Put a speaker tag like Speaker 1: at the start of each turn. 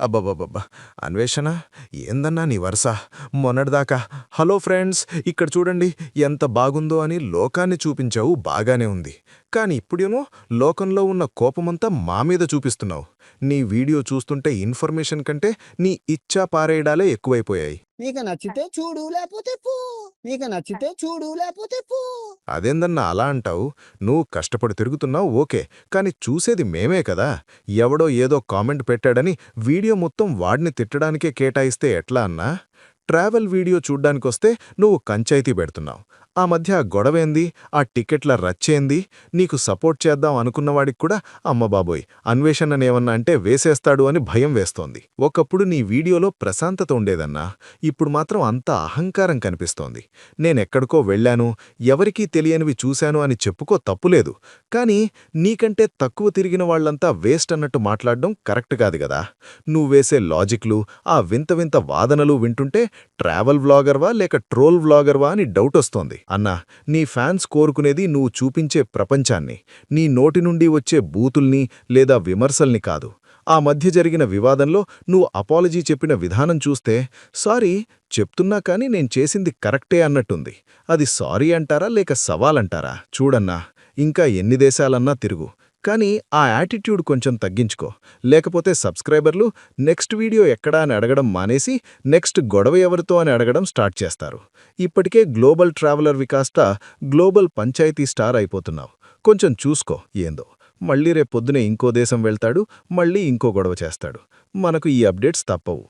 Speaker 1: అబ్బబ్బబ్బబ్బా. అన్వేషణ? ఏందన్నా నీ వరుస? మొన్నటిదాకా హలో ఫ్రెండ్స్ ఇక్కడ చూడండి ఎంత బాగుందో అని లోకాన్ని చూపించావు బాగానే ఉంది. కానీ ఇప్పుడేమో లోకంలో ఉన్న కోపమంతా మా మీద చూపిస్తున్నావు. నీ వీడియో చూస్తుంటే ఇన్ఫర్మేషన్ కంటే నీ ఇచ్చా పారేయడాలే ఎక్కువైపోయాయి.
Speaker 2: నీకు నచ్చితే చూడు లేకపోతే పో. నీకు నచ్చితే చూడు లేకపోతే పో.
Speaker 1: అదేందన్నా అలా అంటావు? నువ్వు కష్టపడి తిరుగుతున్నావు ఓకే. కానీ చూసేది మేమే కదా. ఎవడో ఏదో కామెంట్ పెట్టాడని వీడియో మొత్తం వాడిని తిట్టడానికే కేటాయిస్తే ఎట్లా అన్నా? ట్రావెల్ వీడియో చూడ్డానికొస్తే నువ్వు కంచాయితీ పెడుతున్నావు. ఆ మధ్య గొడవేంది? ఆ టికెట్ల రచ్చేంది? నీకు సపోర్ట్ చేద్దాం అనుకున్నవాడికి కూడా అమ్మబాబోయ్ అన్వేషణనేమన్నా అంటే వేసేస్తాడు అని భయం వేస్తోంది. ఒకప్పుడు నీ వీడియోలో ప్రశాంతత ఉండేదన్నా ఇప్పుడు మాత్రం అంత అహంకారం కనిపిస్తోంది. నేనెక్కడికో వెళ్ళాను ఎవరికీ తెలియనివి చూశాను అని చెప్పుకో తప్పులేదు. కానీ నీకంటే తక్కువ తిరిగిన వాళ్ళంతా వేస్ట్ అన్నట్టు మాట్లాడడం కరెక్ట్ కాదు కదా నువ్వేసే లాజిక్లు ఆ వింత వింత వాదనలు వింటుంటే ట్రావెల్ వ్లాగర్వా లేక ట్రోల్ వ్లాగర్వా అని డౌట్ వస్తోంది. అన్నా నీ ఫ్యాన్స్ కోరుకునేది నువ్వు చూపించే ప్రపంచాన్ని నీ నోటి నుండి వచ్చే బూతుల్ని లేదా విమర్శల్ని కాదు. ఆ మధ్య జరిగిన వివాదంలో నువ్వు అపాలజీ చెప్పిన విధానం చూస్తే సారీ చెప్తున్నా కానీ నేను చేసింది కరెక్టే అన్నట్టుంది. అది సారీ అంటారా లేక సవాలంటారా? చూడన్నా ఇంకా ఎన్ని దేశాలన్నా తిరుగు. కానీ ఆ యాటిట్యూడ్ కొంచెం తగ్గించుకో. లేకపోతే సబ్స్క్రైబర్లు నెక్స్ట్ వీడియో ఎక్కడా అని అడగడం మానేసి నెక్స్ట్ గొడవ ఎవరితో అని అడగడం స్టార్ట్ చేస్తారు. ఇప్పటికే గ్లోబల్ ట్రావెలర్ వికాస్ట గ్లోబల్ పంచాయతీ స్టార్ అయిపోతున్నావు. కొంచెం చూసుకో ఏందో. మళ్ళీ రేపొద్దునే ఇంకో దేశం వెళ్తాడు మళ్ళీ ఇంకో గొడవ చేస్తాడు. మనకు ఈ అప్డేట్స్ తప్పవు.